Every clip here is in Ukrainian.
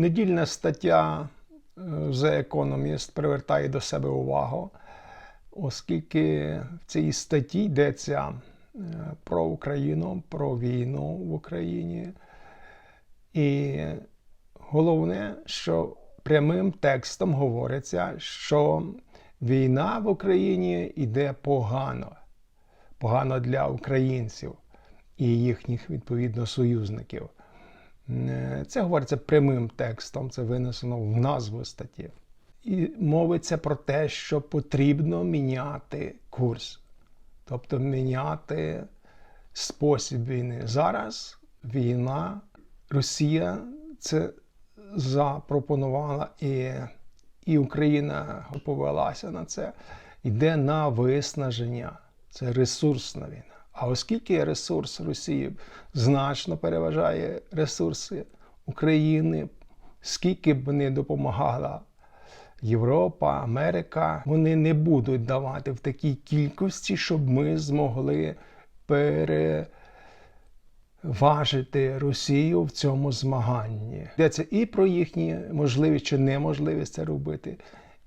Недільна стаття е, The Economist привертає до себе увагу, оскільки в цій статті йдеться е, про Україну, про війну в Україні. І головне, що прямим текстом говориться, що війна в Україні йде погано, погано для українців і їхніх відповідно союзників. Е, Це говориться прямим текстом, це винесено в назву статті. І мовиться про те, що потрібно міняти курс, тобто міняти спосіб війни. Зараз війна, Росія це запропонувала, і, і Україна повелася на це, йде на виснаження. Це ресурсна війна. А оскільки ресурс Росії значно переважає ресурси України, скільки б не допомагала Європа, Америка, вони не будуть давати в такій кількості, щоб ми змогли переважити Росію в цьому змаганні. Йдеться і про їхні можливість чи неможливість це робити.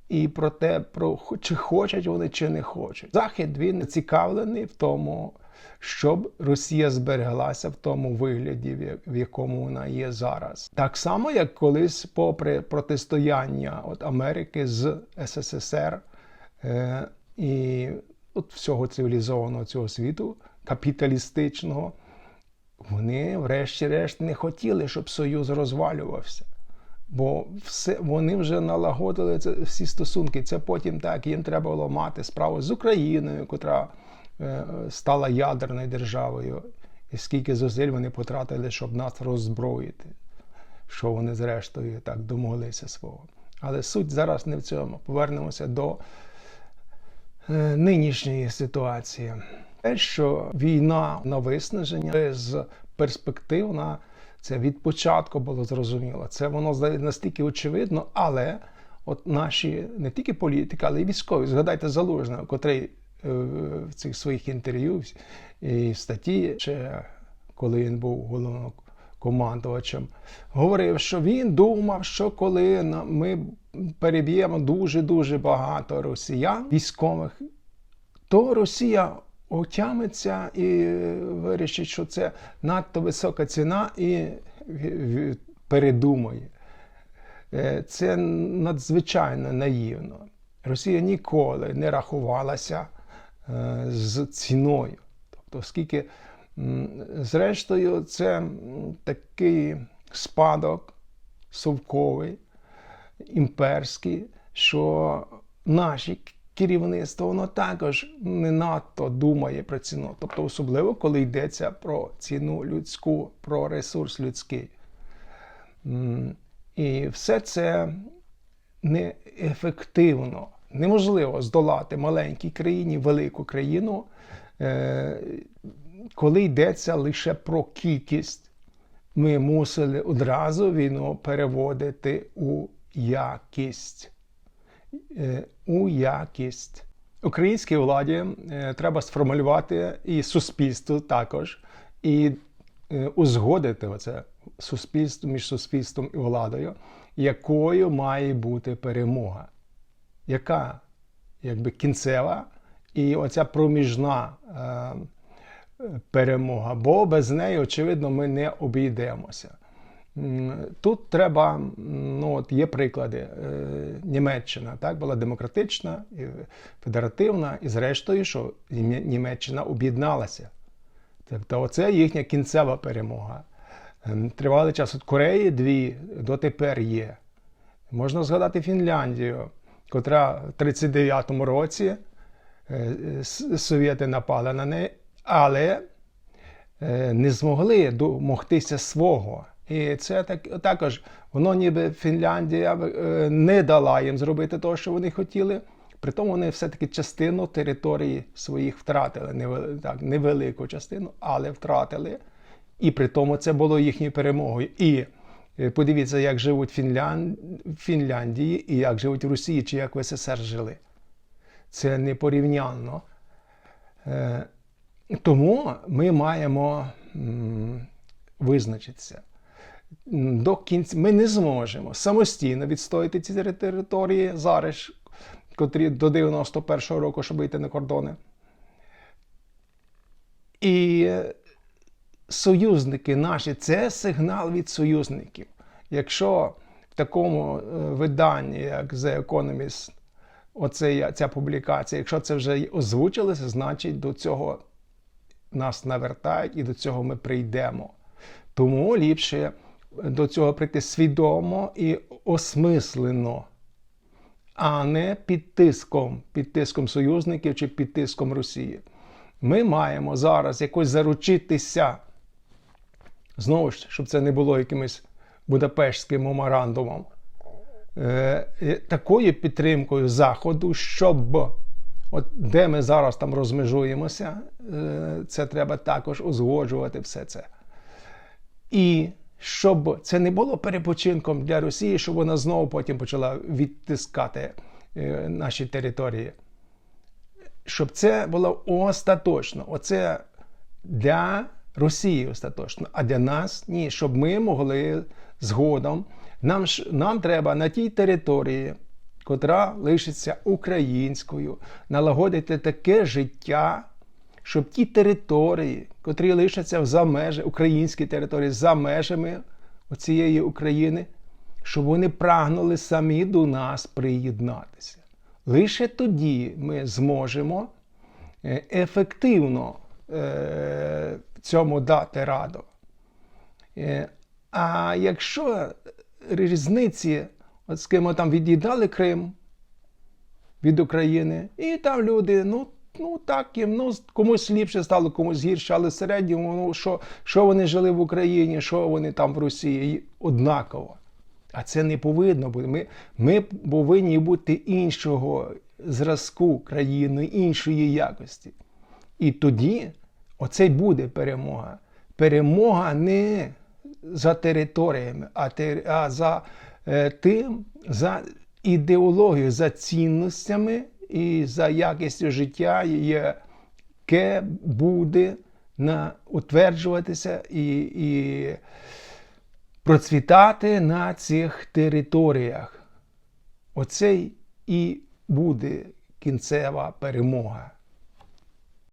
І про те, про чи хочуть вони, чи не хочуть. Захід він зацікавлений в тому, щоб Росія збереглася в тому вигляді, в якому вона є зараз. Так само, як колись, попри протистояння от Америки з СССР е, і от всього цивілізованого цього світу, капіталістичного, вони, врешті-решт, не хотіли, щоб Союз розвалювався. Бо все, вони вже налагодили це, всі стосунки. Це потім так, їм треба було мати справу з Україною, котра стала ядерною державою. І скільки зусиль вони потратили, щоб нас роззброїти, що вони зрештою так домоглися свого. Але суть зараз не в цьому. Повернемося до е, нинішньої ситуації. Те, що війна на виснаження без перспектив на це від початку було зрозуміло. Це воно настільки очевидно, але от наші не тільки політики, але й військові. Згадайте Залужного, котрий е, в цих своїх інтерв'ю і статті, чи коли він був головнокомандувачем, говорив, що він думав, що коли ми переб'ємо дуже-дуже багато росіян військових, то Росія отямиться і вирішить, що це надто висока ціна, і передумає. Е, це надзвичайно наївно. Росія ніколи не рахувалася е, з ціною. Тобто, оскільки, зрештою, це такий спадок совковий, імперський, що наші керівництво воно також не надто думає про ціну. Тобто, особливо, коли йдеться про ціну людську, про ресурс людський. І все це неефективно. Неможливо здолати маленькій країні, велику країну, е, коли йдеться лише про кількість. Ми мусили одразу війну переводити у якість. Е, у якість. Українській владі е, треба сформулювати і суспільству також, і узгодити оце суспільство між суспільством і владою, якою має бути перемога, яка якби кінцева і оця проміжна е, перемога, бо без неї, очевидно, ми не обійдемося. Тут треба, ну от є приклади. Е, Німеччина так була демократична, федеративна, і зрештою, що Німеччина об'єдналася. Тобто, оце їхня кінцева перемога. Ем, тривалий час от Кореї дві дотепер є. Можна згадати Фінляндію, котра в 39-му році е, совєти напали на неї, але е, не змогли домогтися свого. І це так, також воно ніби Фінляндія е, не дала їм зробити те, що вони хотіли. Притому вони все-таки частину території своїх втратили, так, невелику частину, але втратили. І при тому це було їхньою перемогою. І подивіться, як живуть в Фінляндії і як живуть в Росії, чи як в СССР жили. Це непорівнянно. Е, тому ми маємо визначитися до кінця ми не зможемо самостійно відстояти ці території зараз, котрі до 91-го року, щоб вийти на кордони. І союзники наші це сигнал від союзників. Якщо в такому е, виданні, як The Economist, оце, ця публікація, якщо це вже озвучилося, значить до цього нас навертають і до цього ми прийдемо. Тому ліпше до цього прийти свідомо і осмислено, а не під тиском, під тиском союзників чи під тиском Росії. Ми маємо зараз якось заручитися. Знову ж, щоб це не було якимось Будапештським меморандумом, е, такою підтримкою Заходу, щоб от де ми зараз там розмежуємося, е, це треба також узгоджувати все це. І щоб це не було перепочинком для Росії, щоб вона знову потім почала відтискати е, наші території. Щоб це було остаточно. Оце для Росії остаточно, а для нас ні, щоб ми могли згодом. Нам, ж- нам треба на тій території, котра лишиться українською, налагодити таке життя, щоб ті території, котрі лишаться за межі, українські території за межами цієї України, щоб вони прагнули самі до нас приєднатися. Лише тоді ми зможемо е, ефективно е, цьому дати раду. Е, А якщо різниці, от з ким там від'їдали Крим від України, і там люди, ну, ну так їм, ну, комусь ліпше стало, комусь гірше, але в середньому, ну, що, що вони жили в Україні, що вони там в Росії, однаково. А це не повинно бути. Ми, ми повинні бути іншого зразку країни, іншої якості. І тоді оце й буде перемога. Перемога не за територіями, а, за е, тим, за ідеологією, за цінностями і за якістю життя, яке буде на, утверджуватися і, і процвітати на цих територіях. Оце і буде кінцева перемога.